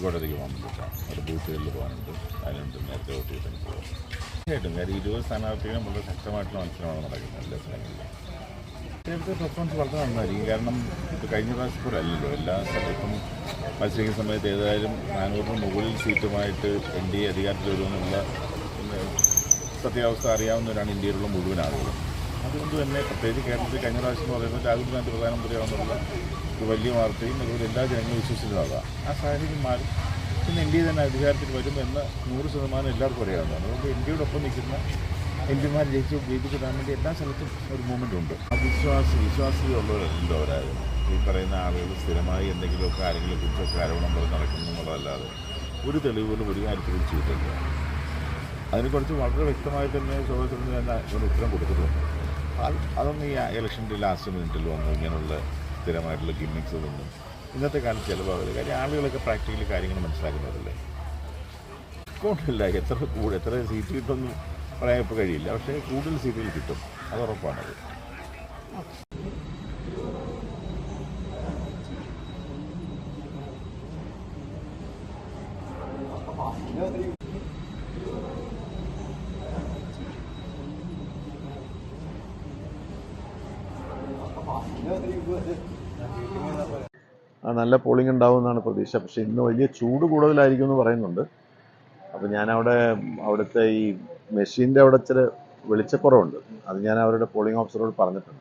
കോട്ടയത്തേക്ക് പോകാൻ വേണ്ടിയിട്ടാണ് അവിടെ ബൂത്തുകളിൽ പോകാനുണ്ട്. അതിനുണ്ട് നേരത്തെ വോട്ട് ചെയ്തിട്ട് പോകാം. തീർച്ചയായിട്ടും കാര്യം ഇരുപത് സ്ഥാനാർത്ഥികളും വളരെ ശക്തമായിട്ടുള്ള മത്സരമാണ് നടക്കുന്നത് എല്ലാ സ്ഥലങ്ങളിലും. നേരത്തെ പെർഫോമൻസ് വളരെ നന്നായിരിക്കും. കാരണം ഇപ്പോൾ കഴിഞ്ഞ പ്രാവശ്യം അല്ലല്ലോ. എല്ലാ സ്ഥലത്തും മത്സരിക്കുന്ന സമയത്ത് ഏതായാലും നാനൂറിന് മുകളിൽ സീറ്റുമായിട്ട് എൻ ഡി എ അധികാരത്തിൽ വരുമെന്നുള്ള സത്യാവസ്ഥ അറിയാവുന്നവരാണ് ഇന്ത്യയിലുള്ള മുഴുവൻ ആളുകളും. അതുകൊണ്ട് തന്നെ പ്രത്യേകിച്ച് കേരളത്തിൽ കഴിഞ്ഞ പ്രാവശ്യം എന്ന് പറയുന്നത് രാഹുൽ ഗാന്ധി പ്രധാനമന്ത്രിയാണെന്നുള്ള ഒരു വലിയ വാർത്തയും അതുപോലെ എല്ലാ ജനങ്ങളും വിശ്വസിച്ചതാകാം ആ സാഹചര്യം മാറി പിന്നെ ഇന്ത്യ തന്നെ അധികാരത്തിൽ വരും എന്ന് നൂറ് ശതമാനം എല്ലാവർക്കും അറിയാവുന്നതാണ്. അതുകൊണ്ട് ഇന്ത്യയോടൊപ്പം നിൽക്കുന്ന എം പിമാർ ജയിച്ചു ജയിപ്പിച്ചിടാൻ വേണ്ടി എല്ലാ സ്ഥലത്തും ഒരു മൂവ്മെന്റ് ഉണ്ട്. അവിശ്വാസി വിശ്വാസ്യതയുള്ളവരല്ലോ അവരായത് ഈ പറയുന്ന ആളുകൾ സ്ഥിരമായി എന്തെങ്കിലുമൊക്കെ ആരെങ്കിലും കുറിച്ചൊക്കെ ആരോപണം പറഞ്ഞ് നടക്കുന്നു എന്നുള്ളതല്ലാതെ ഒരു തെളിവ് പോലും ഒരു കാര്യത്തിൽ ചെയ്തിട്ടില്ല. അതിനെക്കുറിച്ച് വളരെ വ്യക്തമായി തന്നെ ചോദ്യത്തിന് ഞാൻ ഇവിടെ ഉത്തരം കൊടുത്തിട്ടുണ്ട്. അതൊന്നും ഈ ഇലക്ഷന്റെ ലാസ്റ്റ് മിനിറ്റിൽ വന്നു. ഇങ്ങനെയുള്ള സ്ഥിരമായിട്ടുള്ള ഗിമ്മിക്സ് ഇതൊന്നും ഇന്നത്തെ കാലത്ത് ചിലവാകില്ല കാര്യം ആളുകളൊക്കെ പ്രാക്ടിക്കലി കാര്യങ്ങൾ മനസ്സിലാക്കുന്നതല്ലേ ഡിസ്കൗണ്ടില്ല എത്ര കൂടെ എത്ര സീറ്റ് കിട്ടുമെന്ന് പറയാൻ ഇപ്പോൾ കഴിയില്ല. പക്ഷേ കൂടുതൽ സീറ്റുകൾ കിട്ടും. അത് ഉറപ്പാണത്. ആ, നല്ല പോളിംഗ് ഉണ്ടാവും എന്നാണ് പ്രതീക്ഷ. പക്ഷെ ഇന്ന് വലിയ ചൂട് കൂടുതലായിരിക്കും എന്ന് പറയുന്നുണ്ട്. അപ്പോൾ ഞാൻ അവിടെ അവിടുത്തെ ഈ മെഷീന്റെ അവിടെ ഇച്ചിരി വെളിച്ചക്കുറവുണ്ട്. അത് ഞാൻ അവരുടെ പോളിംഗ് ഓഫീസറോട് പറഞ്ഞിട്ടുണ്ട്.